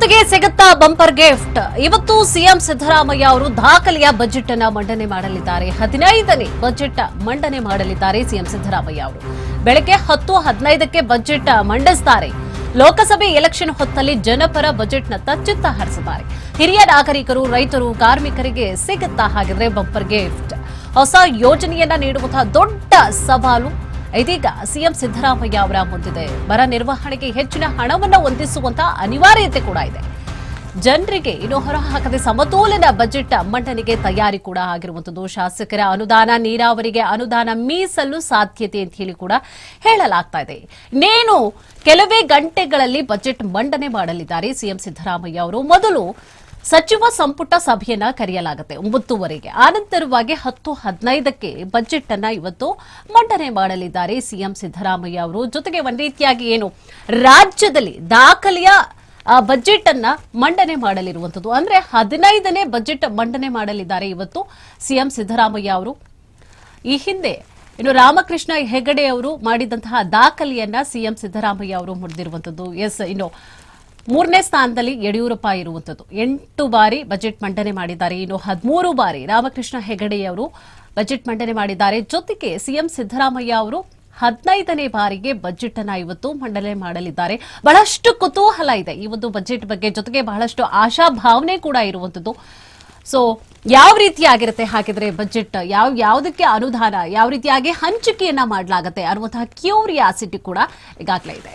ಬಡವರಿಗೆ ಸಿಗುತ್ತಾ bumper gift. ಇವತ್ತು ಸಿಎಂ ಸಿದ್ದರಾಮಯ್ಯ ಅವರು ದಾಖಲೆಯ ಬಜೆಟ್ ಅನ್ನ ಮಂಡನೆ ಮಾಡಲಿದ್ದಾರೆ. ಹದಿನೈದನೇ ಬಜೆಟ್ ಮಂಡನೆ ಮಾಡಲಿದ್ದಾರೆ ಸಿಎಂ ಸಿದ್ದರಾಮಯ್ಯ ಅವರು. ಬೆಳಗ್ಗೆ ಹತ್ತು ಹದಿನೈದಕ್ಕೆ ಬಜೆಟ್ ಮಂಡಿಸುತ್ತಾರೆ ಲೋಕಸಭೆ ಎಲೆಕ್ಷನ್ ಹೊತ್ತಲ್ಲಿ ಜನಪರ ಬಜೆಟ್ನತ್ತ ಚಿತ್ತ ಹರಿಸಿದ್ದಾರೆ. ಹಿರಿಯ ನಾಗರಿಕರು, ರೈತರು, ಕಾರ್ಮಿಕರಿಗೆ ಸಿಗುತ್ತಾ ಹಾಗಿದ್ರೆ ಬಂಪರ್ ಗಿಫ್ಟ್. ಹೊಸ ಯೋಜನೆಯನ್ನ ನೀಡುವಂತಹ ದೊಡ್ಡ ಸವಾಲು ಇದೀಗ ಸಿಎಂ ಸಿದ್ದರಾಮಯ್ಯ ಅವರ ಮುಂದಿದೆ. ಬರ ನಿರ್ವಹಣೆಗೆ ಹೆಚ್ಚಿನ ಹಣವನ್ನು ಹೊಂದಿಸುವಂತಹ ಅನಿವಾರ್ಯತೆ ಕೂಡ ಇದೆ. ಜನರಿಗೆ ಇನ್ನು ಹೊರಹಾಕದೆ ಸಮತೋಲನ ಬಜೆಟ್ ಮಂಡನೆಗೆ ತಯಾರಿ ಕೂಡ ಆಗಿರುವಂತದ್ದು. ಶಾಸಕರ ಅನುದಾನ, ನೀರಾವರಿಗೆ ಅನುದಾನ ಮೀಸಲು ಸಾಧ್ಯತೆ ಅಂತ ಹೇಳಿ ಕೂಡ ಹೇಳಲಾಗ್ತಾ ಇದೆ. ಇನ್ನೇನು, ಕೆಲವೇ ಗಂಟೆಗಳಲ್ಲಿ ಬಜೆಟ್ ಮಂಡನೆ ಮಾಡಲಿದ್ದಾರೆ ಸಿಎಂ ಸಿದ್ದರಾಮಯ್ಯ ಅವರು. ಮೊದಲು ಸಚಿವ ಸಂಪುಟ ಸಭೆಯನ್ನ ಕರೆಯಲಾಗುತ್ತೆ ಒಂಬತ್ತುವರೆಗೆ. ಆನಂತರವಾಗಿ ಹತ್ತು ಹದಿನೈದಕ್ಕೆ ಬಜೆಟ್ ಅನ್ನ ಇವತ್ತು ಮಂಡನೆ ಮಾಡಲಿದ್ದಾರೆ ಸಿಎಂ ಸಿದ್ದರಾಮಯ್ಯ ಅವರು. ಜೊತೆಗೆ ಒಂದ್ ರೀತಿಯಾಗಿ ಏನು, ರಾಜ್ಯದಲ್ಲಿ ದಾಖಲೆಯ ಬಜೆಟ್ ಅನ್ನ ಮಂಡನೆ ಮಾಡಲಿರುವಂತದ್ದು ಅಂದ್ರೆ ಹದಿನೈದನೇ ಬಜೆಟ್ ಮಂಡನೆ ಮಾಡಲಿದ್ದಾರೆ ಇವತ್ತು ಸಿಎಂ ಸಿದ್ದರಾಮಯ್ಯ ಅವರು. ಈ ಹಿಂದೆ, ಇನ್ನು ರಾಮಕೃಷ್ಣ ಹೆಗಡೆ ಅವರು ಮಾಡಿದಂತಹ ದಾಖಲೆಯನ್ನ ಸಿಎಂ ಸಿದ್ದರಾಮಯ್ಯ ಅವರು ಮುಡಿದಿರುವಂತದ್ದು ಎಸ್ ಇನ್ನು ಮೂರನೇ ಸ್ಥಾನದಲ್ಲಿ ಯಡಿಯೂರಪ್ಪ ಇರುವಂತದ್ದು. ಎಂಟು ಬಾರಿ ಬಜೆಟ್ ಮಂಡನೆ ಮಾಡಿದ್ದಾರೆ. ಇನ್ನು ಹದಿಮೂರು ಬಾರಿ ರಾಮಕೃಷ್ಣ ಹೆಗಡೆ ಅವರು ಬಜೆಟ್ ಮಂಡನೆ ಮಾಡಿದ್ದಾರೆ. ಜೊತೆಗೆ ಸಿಎಂ ಸಿದ್ದರಾಮಯ್ಯ ಅವರು ಹದಿನೈದನೇ ಬಾರಿಗೆ ಬಜೆಟ್ ಅನ್ನ ಇವತ್ತು ಮಂಡನೆ ಮಾಡಲಿದ್ದಾರೆ. ಬಹಳಷ್ಟು ಕುತೂಹಲ ಇದೆ ಈ ಒಂದು ಬಜೆಟ್ ಬಗ್ಗೆ. ಜೊತೆಗೆ ಬಹಳಷ್ಟು ಆಶಾಭಾವನೆ ಕೂಡ ಇರುವಂತದ್ದು. ಸೊ ಯಾವ ರೀತಿಯಾಗಿರುತ್ತೆ? ಹಾಗಿದ್ರೆ ಬಜೆಟ್ ಯಾವ, ಯಾವುದಕ್ಕೆ ಅನುದಾನ, ಯಾವ ರೀತಿಯಾಗಿ ಹಂಚಿಕೆಯನ್ನ ಮಾಡಲಾಗುತ್ತೆ ಅನ್ನುವಂತಹ ಕ್ಯೂರಿಯಾಸಿಟಿ ಕೂಡ ಈಗಾಗಲೇ ಇದೆ.